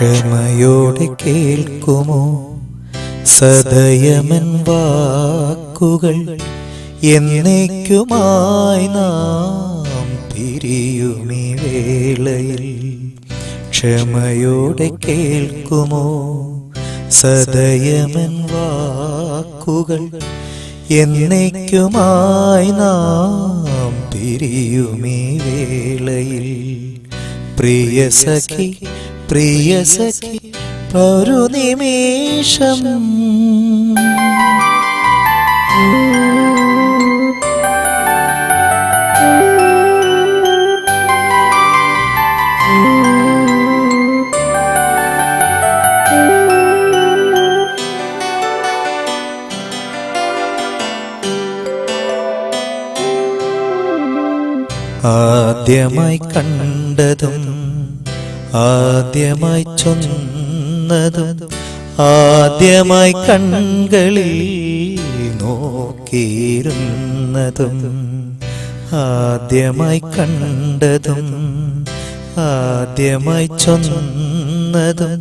ക്ഷമയോടെ കേൾക്കുമോ? സദയമൻ വാക്കുകൾ എന്നേക്കുമായി നാം തിരിയുമീ വേളയിൽ. ക്ഷമയോടെ കേൾക്കുമോ? സദയമൻ വാക്കുകൾ എന്നേക്കുമായി നാം തിരിയുമീ വേളയിൽ. പ്രിയ സഖി പ്രിയ സഖി ഒരു നിമേഷം. ആദ്യമായി കണ്ടതും ആദ്യമായി ചൊന്നതും ആദ്യമായി കണ്ണുകളിൽ നോക്കിയിരുന്നതും ആദ്യമായി കണ്ടതും ആദ്യമായി ചൊന്നതും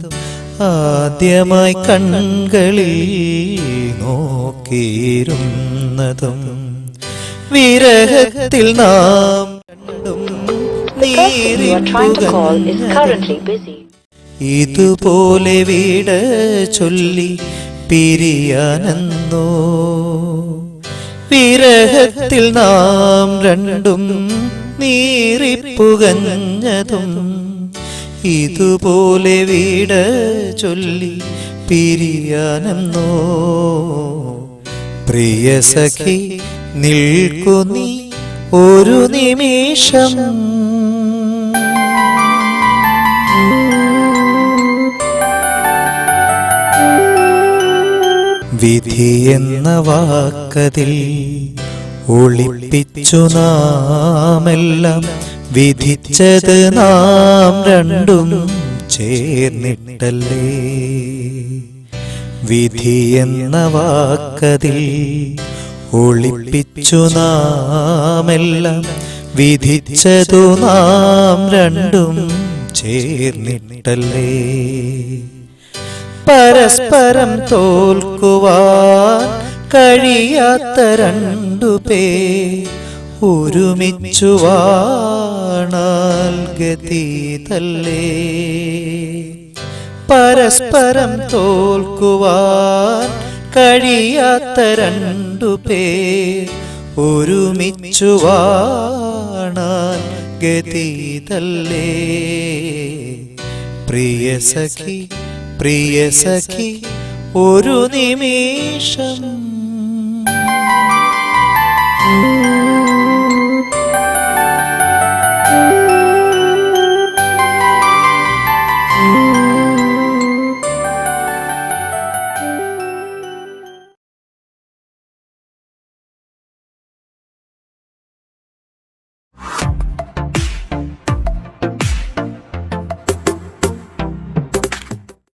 ആദ്യമായി കണ്ണുകളിൽ നോക്കിയിരുന്നതും വിരഹത്തിൽ നാം ഇതുപോലെ വീട് ചൊല്ലി പിരിയാനെന്നോ? വിരഹത്തിൽ നാം രണ്ടും നീറിപ്പുകഞ്ഞതും ഇതുപോലെ വീട് ചൊല്ലി പിരിയാനെന്നോ? പ്രിയ സഖി നിൽക്കു നീ ഒരു നിമിഷം. വിധി എന്ന വാക്കതിൽ ഒളിപ്പിച്ചു നാമെല്ലാം. വിധിച്ചത് നാം രണ്ടും ചേർന്നിട്ടല്ലേ? വിധി എന്ന വാക്കതിൽ ഒളിപ്പിച്ചു നാമെല്ലാം. വിധിച്ചതു നാം രണ്ടും ചേർന്നിട്ടല്ലേ? പരസ്പരം തോൽക്കുവാൻ കഴിയാത്ത രണ്ടു പേ ഒരുമിച്ചു വാണാൽ പരസ്പരം തോൽക്കുവാൻ കഴിയാത്ത രണ്ടു പേ ഒരുമിച്ചു ഗതീതല്ലേ? പ്രിയ സഖി പ്രിയ സഖി ഒരു നിമിഷം.